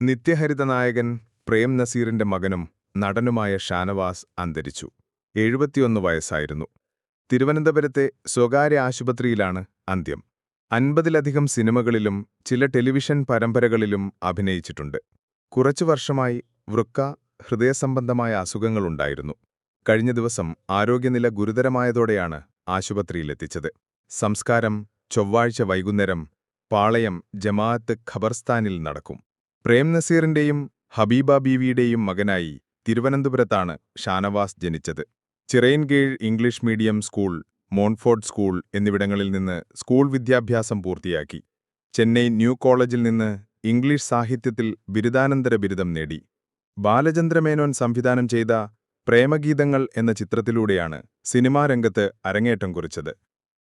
നിത്യഹരിത നായകൻ പ്രേം നസീറിന്റെ മകനും നടനുമായ ഷാനവാസ് അന്തരിച്ചു. എഴുപത്തിയൊന്ന് വയസ്സായിരുന്നു. തിരുവനന്തപുരത്തെ സ്വകാര്യ ആശുപത്രിയിലാണ് അന്ത്യം. അൻപതിലധികം സിനിമകളിലും ചില ടെലിവിഷൻ പരമ്പരകളിലും അഭിനയിച്ചിട്ടുണ്ട്. കുറച്ചു വർഷമായി വൃക്ക ഹൃദയസംബന്ധമായ അസുഖങ്ങളുണ്ടായിരുന്നു. കഴിഞ്ഞ ദിവസം ആരോഗ്യനില ഗുരുതരമായതോടെയാണ് ആശുപത്രിയിലെത്തിച്ചത്. സംസ്കാരം ചൊവ്വാഴ്ച വൈകുന്നേരം പാളയം ജമാഅത്ത് ഖബർസ്ഥാനിൽ നടക്കും. പ്രേം നസീറിന്റെയും ഹബീബ ബീവിയുടെയും മകനായി തിരുവനന്തപുരത്താണ് ഷാനവാസ് ജനിച്ചത്. Chirayinkeezhu English medium school Montfort school എന്നിവിടങ്ങളിൽ നിന്ന് സ്കൂൾ വിദ്യാഭ്യാസം പൂർത്തിയാക്കി. ചെന്നൈ ന്യൂ കോളേജിൽ നിന്ന് ഇംഗ്ലീഷ് സാഹിത്യത്തിൽ ബിരുദാനന്തര ബിരുദം നേടി. ബാലചന്ദ്രമേനോൻ സംവിധാനം ചെയ്ത പ്രേമഗീതങ്ങൾ എന്ന ചിത്രത്തിലൂടെയാണ് സിനിമാ രംഗത്ത് അരങ്ങേറ്റം കുറിച്ചത്.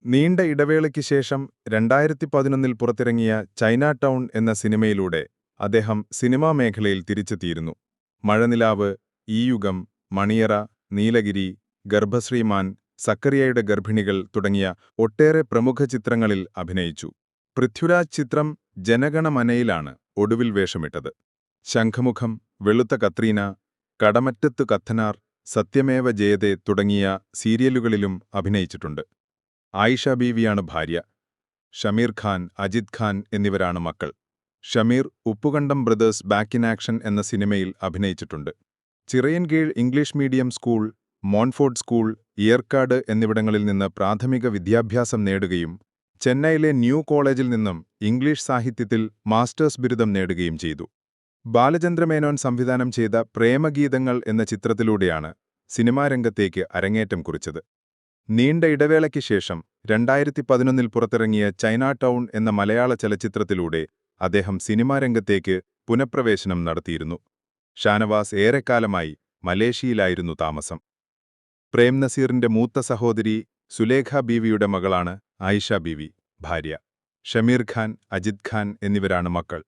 നീണ്ട ഇടവേളയ്ക്ക് ശേഷം രണ്ടായിരത്തി പതിനൊന്നിൽ പുറത്തിറങ്ങിയ ചൈന ടൗൺ എന്ന സിനിമയിലൂടെ അദ്ദേഹം സിനിമാ മേഖലയിൽ തിരിച്ചെത്തിയിരുന്നു. മഴനിലാവ് ഈ യുഗം മണിയറ നീലഗിരി ഗർഭശ്രീമാൻ സക്കറിയയുടെ ഗർഭിണികൾ തുടങ്ങിയ ഒട്ടേറെ പ്രമുഖ ചിത്രങ്ങളിൽ അഭിനയിച്ചു. പൃഥ്വിരാജ് ചിത്രം ജനഗണമനയിലാണ് ഒടുവിൽ വേഷമിട്ടത്. ശംഖമുഖം വെളുത്ത കത്രീന കടമറ്റത്തു കത്തനാർ സത്യമേവ ജയതെ തുടങ്ങിയ സീരിയലുകളിലും അഭിനയിച്ചിട്ടുണ്ട്. ആയിഷ ബീവിയാണ് ഭാര്യ. ഷമീർ ഖാൻ അജിത് ഖാൻ എന്നിവരാണ് മക്കൾ. Shameer Uppukandam brothers back in action എന്ന സിനിമയിൽ അഭിനയിച്ചിട്ടുണ്ട്. Chirayinkeezhu English medium school Montfort school ഇയർക്കാട് എന്നിവിടങ്ങളിൽ നിന്ന് പ്രാഥമിക വിദ്യാഭ്യാസം നേടുകയും ചെന്നൈയിലെ ന്യൂ കോളേജിൽ നിന്നും ഇംഗ്ലീഷ് സാഹിത്യത്തിൽ മാസ്റ്റേഴ്സ് ബിരുദം നേടുകയും ചെയ്തു. ബാലചന്ദ്രമേനോൻ സംവിധാനം ചെയ്ത പ്രേമഗീതങ്ങൾ എന്ന ചിത്രത്തിലൂടെയാണ് സിനിമാരംഗത്തേക്ക് അരങ്ങേറ്റം കുറിച്ചത്. നീണ്ട ഇടവേളയ്ക്ക് ശേഷം രണ്ടായിരത്തി പതിനൊന്നിൽ പുറത്തിറങ്ങിയ ചൈന ടൗൺ എന്ന മലയാള ചലച്ചിത്രത്തിലൂടെ അദ്ദേഹം സിനിമാ രംഗത്തേക്ക് പുനഃപ്രവേശനം നടത്തിയിരുന്നു. ഷാനവാസ് ഏറെക്കാലമായി മലേഷ്യയിലായിരുന്നു താമസം. പ്രേം നസീറിന്റെ മൂത്ത സഹോദരി സുലേഖ ബീവിയുടെ മകളാണ് ആയിഷ ബീവി ഭാര്യ. ഷമീർ ഖാൻ അജിത് ഖാൻ എന്നിവരാണ് മക്കൾ.